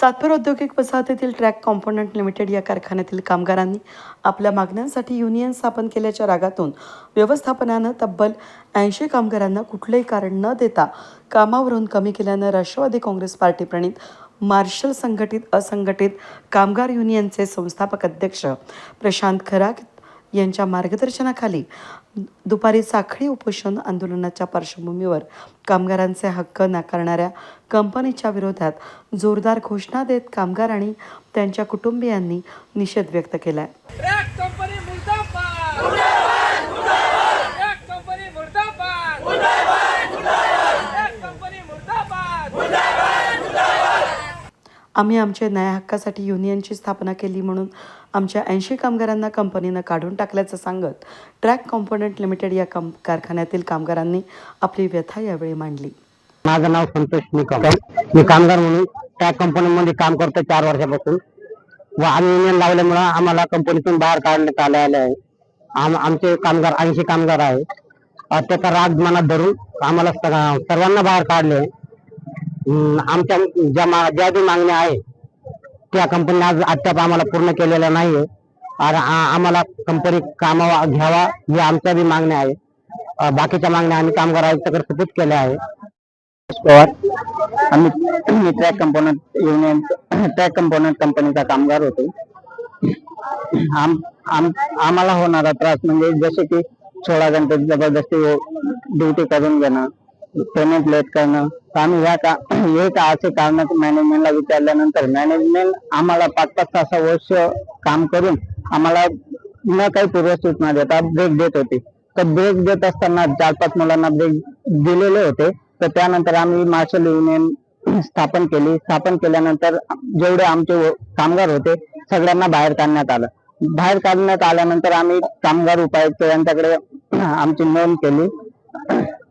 सातपूर औद्योगिक वसाहतीतील track component limited या कारखान्यातील कामगारांनी आपल्या मागण्यांसाठी युनियन स्थापन केल्याच्या रागातून व्यवस्थापनानं तब्बल ऐंशी कामगारांना कुठलंही कारण न देता कामावरून कमी केल्यानं राष्ट्रवादी काँग्रेस पार्टी प्रणित मार्शल संघटित असंघटित कामगार युनियनचे संस्थापक अध्यक्ष प्रशांत खराक यांच्या मार्गदर्शनाखाली दुपारी साखळी उपोषण आंदोलनाच्या पार्श्वभूमीवर कामगारांचे हक्क नाकारणाऱ्या कंपनीच्या विरोधात जोरदार घोषणा देत कामगार आणि त्यांच्या कुटुंबियांनी निषेध व्यक्त केला आहे कंपनी मुर्दाबाद मुर्दाबाद ट्रॅक कंपनी मुर्दाबाद ट्रॅक कंपनी मुर्दाबाद आम्ही आमच्या न्याय हक्कासाठी युनियनची स्थापना केली म्हणून आमच्या ऐंशी कामगारांना कंपनीनं काढून टाकल्याचं सांगत ट्रॅक कॉम्पोनंट लिमिटेड या कं कारखान्यातील कामगारांनी आपली व्यथा यावेळी मांडली. माझं नाव संतोष निकम. मी कामगार म्हणून ट्रॅक कंपनीमध्ये काम करतो चार वर्षापासून. व आम्ही युनियन लावल्यामुळं आम्हाला कंपनीतून बाहेर काढण्यात आले आले आहे. आम आमचे कामगार ऐंशी कामगार आहे त्याचा राग मनात धरून आम्हाला सर्वांना बाहेर काढले. अं, आमच्या ज्या ज्या बी मागण्या आहे त्या कंपनीने आज अद्याप आम्हाला पूर्ण केलेल्या नाहीये. आणि आम्हाला कंपनी कामावा घ्यावा या आमच्या बी मागण्या आहे बाकीच्या मागण्या आम्ही कामगार आयुक्ताकडे सुपूत केल्या आहे पवार आम्ही मी track component union track component कंपनीचा कामगार होतो. आम आम आम्हाला होणारा त्रास म्हणजे जसे की सोळा घंटे जबरदस्ती ड्युटी करून घेणं पेमेंट लेट करणं. आम्ही ह्या का हे का असे कारण मॅनेजमेंटला विचारल्यानंतर मॅनेजमेंट आम्हाला पाच पाच सहा वर्ष काम करून आम्हाला न काही पूर्वसूचना देता ब्रेक देत होते. तर ब्रेक देत असताना चार पाच मुलांना ब्रेक दिलेले होते. तर त्यानंतर आम्ही मार्शल युनियन स्थापन केली. स्थापन केल्यानंतर जेवढे आमचे कामगार होते सगळ्यांना बाहेर काढण्यात आलं. बाहेर काढण्यात आल्यानंतर आम्ही कामगार उपायुक्त यांच्याकडे आमची नोंद केली.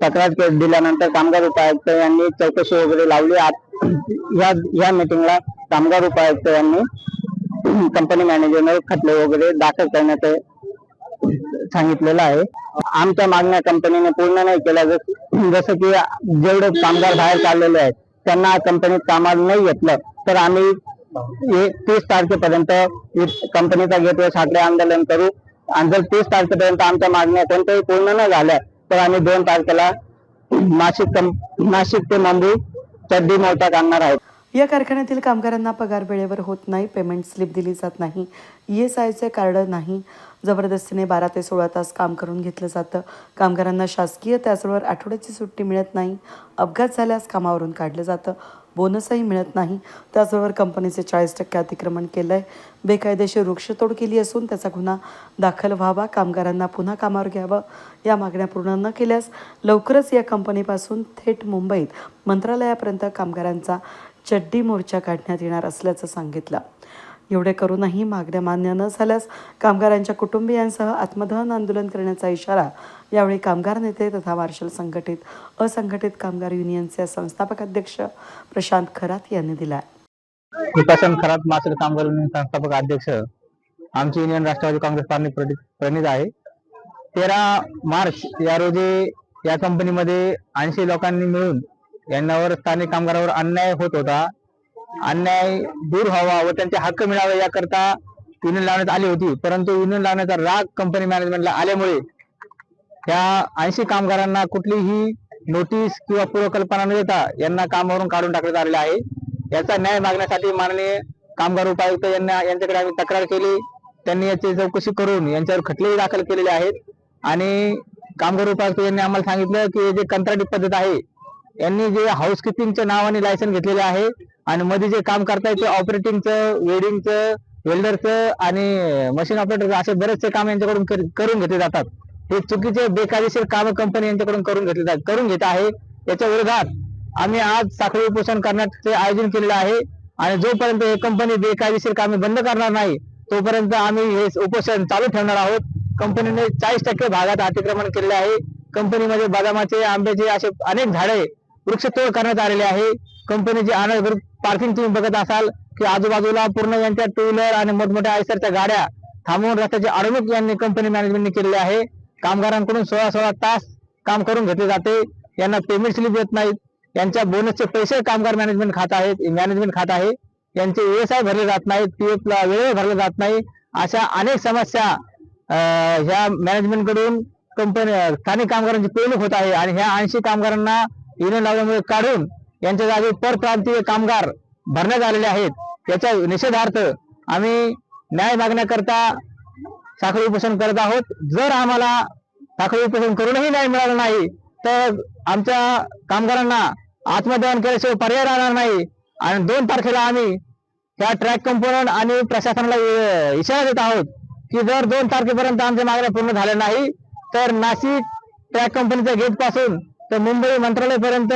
तक्रार केस दिल्यानंतर कामगार उपायुक्त यांनी चौकशी वगैरे लावली. आत- या या मीटिंगला कामगार उपायुक्त यांनी कंपनी मॅनेजरने खटले वगैरे दाखल करण्यात सांगितलेलं आहे. आमच्या मागण्या कंपनीने पूर्ण नाही केल्या. जस- जसं की जेवढे कामगार बाहेर चाललेले आहेत त्यांना कंपनीत कामाला नाही घेतलं. तर आम्ही तीस तारखेपर्यंत कंपनीचा गेटवे साखळे आंदोलन करू. आणि जर तीस तारखेपर्यंत आमच्या मागण्या कोणत्याही पूर्ण न झाल्या तर आम्ही दोन तारखेला नाशिक नाशिक ते मुंबई चड्डी मोर्चा काढणार आहोत. या कारखान्यातील कामगारांना पगार वेळेवर होत नाही पेमेंट स्लिप दिली जात नाही ई एस आयचे कार्ड नाही. जबरदस्तीने बारा ते सोळा तास काम करून घेतलं जातं. कामगारांना शासकीय त्याचबरोबर आठवड्याची सुट्टी मिळत नाही. अपघात झाल्यास कामावरून काढलं जातं. बोनसही मिळत नाही. त्याचबरोबर कंपनीचे चाळीस टक्के अतिक्रमण केलं आहे बेकायदेशीर वृक्षतोड केली असून त्याचा गुन्हा दाखल व्हावा. कामगारांना पुन्हा कामावर घ्यावं. या मागण्या पूर्ण न केल्यास लवकरच या कंपनीपासून थेट मुंबईत मंत्रालयापर्यंत कामगारांचा चड्डी मोर्चा काढण्यात येणार असल्याचं सांगितलं. एवढे करूनही मागण्या मान्य न झाल्यास कामगारांच्या कुटुंबियांसह आत्मदहन आंदोलन करण्याचा इशारा यावेळी कामगार नेते तथा मार्शल संघटित असंघटित कामगार युनियनचे संस्थापक अध्यक्ष प्रशांत खरात यांनी दिला विकासन खरात मार्शल कामगार युनियन संस्थापक अध्यक्ष आमची युनियन राष्ट्रवादी काँग्रेस पार्टी प्रणित आहे. तेरा मार्च या रोजी या कंपनीमध्ये ऐंशी लोकांनी मिळून यांच्यावर स्थानिक कामगारावर अन्याय होत होता. अन्याय दूर व्हावा व त्यांचे हक्क मिळावे याकरता युनियन लावण्यात आली होती. परंतु युनियन लावण्याचा राग कंपनी मॅनेजमेंटला आल्यामुळे त्या ऐंशी कामगारांना कुठलीही नोटीस किंवा पूर्वकल्पना न देता यांना कामावरून काढून टाकण्यात आलेलं आहे. याचा न्याय मागण्यासाठी माननीय कामगार उपायुक्त यांना यांच्याकडे आम्ही तक्रार केली. त्यांनी याची चौकशी करून यांच्यावर खटलेही दाखल केलेले आहेत. आणि कामगार उपायुक्त यांनी आम्हाला सांगितलं की जे कंत्राटी पद्धत आहे यांनी जे हाऊसकीपिंगच्या नावाने लायसन घेतलेले आहे आणि मध्ये जे काम करताय ते ऑपरेटिंगचं वेडिंगचं वेल्डरचं आणि मशीन ऑपरेटरचं असे बरेचसे काम यांच्याकडून करून घेतले जातात. हे चुकीचे बेकायदेशीर काम कंपनी यांच्याकडून करून घेतले जात करून घेत आहे. याच्या विरोधात आम्ही आज साखळी उपोषण करण्याचे आयोजन केलेलं आहे आणि जोपर्यंत हे कंपनी बेकायदेशीर कामे बंद करणार नाही तोपर्यंत आम्ही हे उपोषण चालू ठेवणार आहोत. कंपनीने चाळीस टक्के भागात अतिक्रमण केलेले आहे. कंपनीमध्ये बदामाचे आंब्याचे असे अनेक झाडे वृक्षतोड करण्यात आलेले आहे. कंपनीची अनधिकृत पार्किंग तुम्ही बघत असाल की आजूबाजूला पूर्ण यांच्या टू व्हीलर आणि मोठमोठ्या आयसरच्या गाड्या थांबवून रस्त्याची अडवणूक यांनी कंपनी मॅनेजमेंटने केलेली आहे. कामगारांकडून सोळा सोळा तास काम करून घेतले जाते. यांना पेमेंट स्लिप देत नाहीत. यांच्या बोनसचे पैसे कामगार मॅनेजमेंट खात आहेत मॅनेजमेंट खात आहे. यांचे व्यवसाय भरले जात नाहीत पी एफ वेळेवर भरले जात नाही. अशा अनेक समस्या ह्या मॅनेजमेंटकडून कंपनी स्थानिक कामगारांची पिळवणूक होत आहे. आणि ह्या ऐंशी कामगारांना युनियन लावल्यामुळे काढून यांच्या जागी परप्रांतीय कामगार भरण्यात आलेले आहेत. याच्या निषेधार्थ आम्ही न्याय मागण्याकरता साखळी उपोषण करत आहोत. जर आम्हाला साखळी उपोषण करूनही न्याय मिळाला नाही तर आमच्या कामगारांना आत्मदहन केल्याशिवाय पर्याय राहणार नाही. आणि दोन तारखेला आम्ही त्या ट्रॅक कंपोनंट आणि प्रशासनाला इशारा देत आहोत की जर दोन तारखेपर्यंत आमच्या मागण्या पूर्ण झाल्या नाही तर नाशिक ट्रॅक कंपनीच्या गेटपासून तर मुंबई मंत्रालयपर्यंत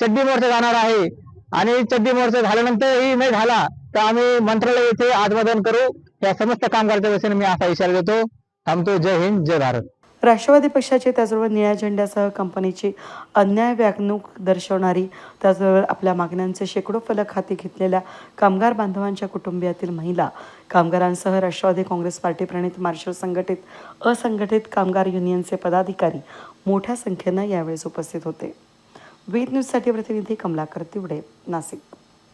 चड्डी मोर्चा जाणार आहे. आणि चड्डी मोर्चा झाल्यानंतरही नाही झाला तर आम्ही मंत्रालय येथे आत्मदन करू. या समस्त कामगारांच्या वतीने मी असा इशारा देतो. थांबतो. जय हिंद जय भारत. राष्ट्रवादी पक्षाचे त्याचबरोबर निळ्या झेंड्यासह कंपनीची अन्याय व्यागणूक दर्शवणारी त्याचबरोबर आपल्या मागण्यांचे शेकडो फलक हाती घेतलेल्या कामगार बांधवांच्या कुटुंबियातील महिला कामगारांसह राष्ट्रवादी काँग्रेस पार्टी प्रणित मार्शल संघटित असंघटित कामगार युनियनचे पदाधिकारी मोठ्या संख्येनं यावेळेस उपस्थित होते. वेद न्यूजसाठी प्रतिनिधी कमलाकर तिवडे नाशिक.